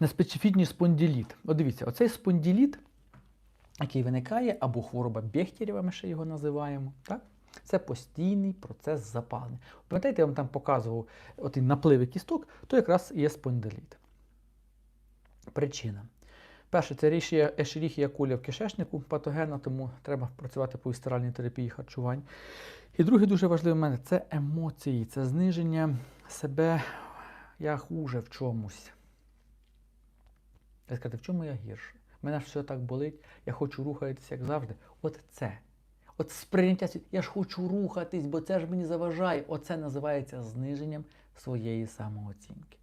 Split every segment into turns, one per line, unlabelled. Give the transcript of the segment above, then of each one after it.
неспецифічний спондиліт. От дивіться, оцей спондиліт, який виникає, або хвороба Бехтерєва, ми ще його називаємо. Так? Це постійний процес запалення. Пам'ятаєте, я вам там показував оті напливи кісток, то якраз є спондиліт. Причина. Перше, це рішення ешеріхія куля в кишечнику патогенна, тому треба працювати по вістеральній терапії харчувань. І другий дуже важливий момент це емоції, це зниження себе я хуже в чомусь. Ви скажете, в чому я гірше? Мене ж все так болить, я хочу рухатися, як завжди. От це. От сприйняття світу. Я ж хочу рухатись, бо це ж мені заважає. Оце називається зниженням своєї самооцінки.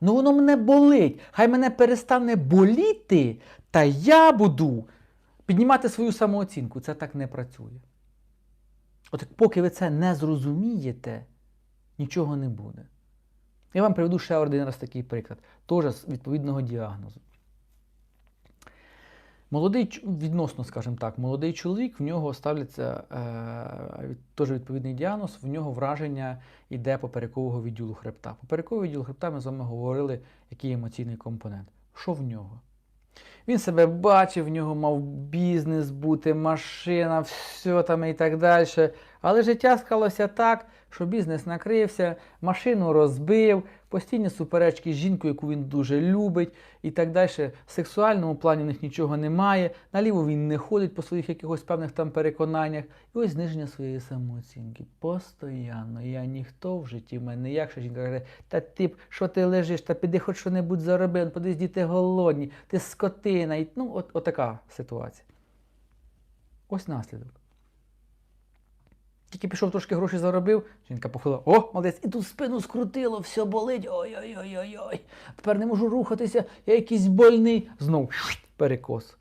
Ну воно мене болить. Хай мене перестане боліти, та я буду піднімати свою самооцінку. Це так не працює. От поки ви це не зрозумієте, нічого не буде. Я вам приведу ще один раз такий приклад, теж з відповідного діагнозу. Молодий, відносно, скажімо так, молодий чоловік, в нього ставляться е, теж відповідний діагноз, в нього враження йде поперекового відділу хребта. Поперековий відділ хребта ми з вами говорили, який емоційний компонент. Що в нього? Він себе бачив, в нього мав бізнес бути, машина, все там і так далі. Але життя склалося так, що бізнес накрився, машину розбив, постійні суперечки з жінкою, яку він дуже любить, і так далі. В сексуальному плані в них нічого немає. Наліво він не ходить по своїх якихось певних там переконаннях. І ось зниження своєї самооцінки. Постоянно. Я ніхто в житті в мене. Якщо жінка каже, та ти що ти лежиш, та піди хоч що-небудь зароби, он подивись, діти голодні, ти скотина. І, ну, от, от така ситуація. Ось наслідок. Тільки пішов трошки гроші заробив, жінка похила, о, молодець, і тут спину скрутило, все болить, ой-ой-ой-ой-ой. Тепер не можу рухатися, я якийсь больний. Знов перекос.